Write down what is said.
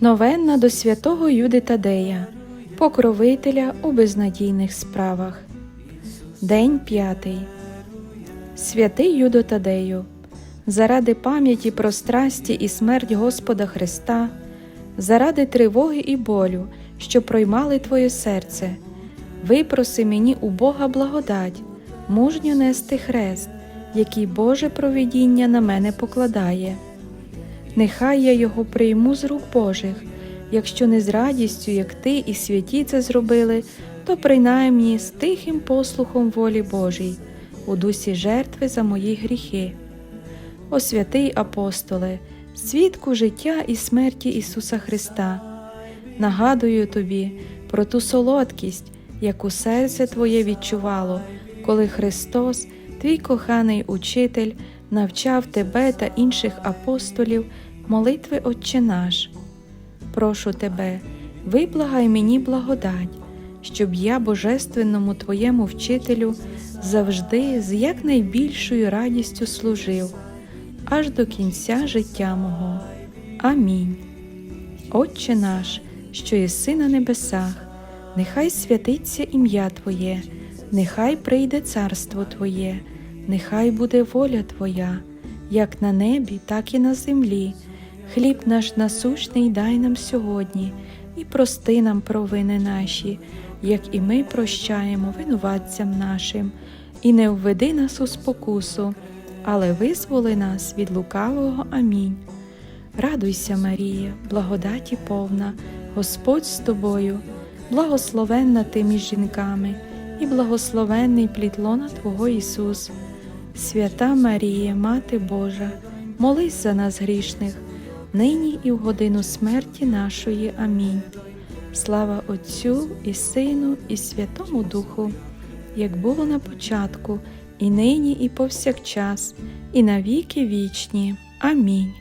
Новенна до святого Юди Тадея, покровителя у безнадійних справах. День п'ятий. Святий Юдо Тадею, заради пам'яті про страсті і смерть Господа Христа, заради тривоги і болю, що проймали Твоє серце, випроси мені у Бога благодать, мужньо нести хрест, який Боже провидіння на мене покладає. Нехай я його прийму з рук Божих, якщо не з радістю, як ти і святі це зробили, то принаймні з тихим послухом волі Божій, у дусі жертви за мої гріхи. О святий апостоле, свідку життя і смерті Ісуса Христа, нагадую тобі про ту солодкість, яку серце Твоє відчувало, коли Христос, твій коханий учитель, навчав тебе та інших апостолів молитви Отче наш. Прошу тебе, виблагай мені благодать, щоб я Божественному Твоєму вчителю завжди з якнайбільшою радістю служив, аж до кінця життя мого. Амінь. Отче наш, що єси на небесах, нехай святиться ім'я Твоє, нехай прийде царство Твоє, нехай буде воля Твоя, як на небі, так і на землі. Хліб наш насущний дай нам сьогодні, і прости нам провини наші, як і ми прощаємо винуватцям нашим, і не введи нас у спокусу, але визволи нас від лукавого. Амінь. Радуйся, Марія, благодаті повна, Господь з тобою, благословенна ти між жінками, і благословенний плід лона Твого Ісус. Свята Марія, Мати Божа, молись за нас грішних, нині і в годину смерті нашої. Амінь. Слава Отцю і Сину, і Святому Духу, як було на початку, і нині, і повсякчас, і навіки вічні. Амінь.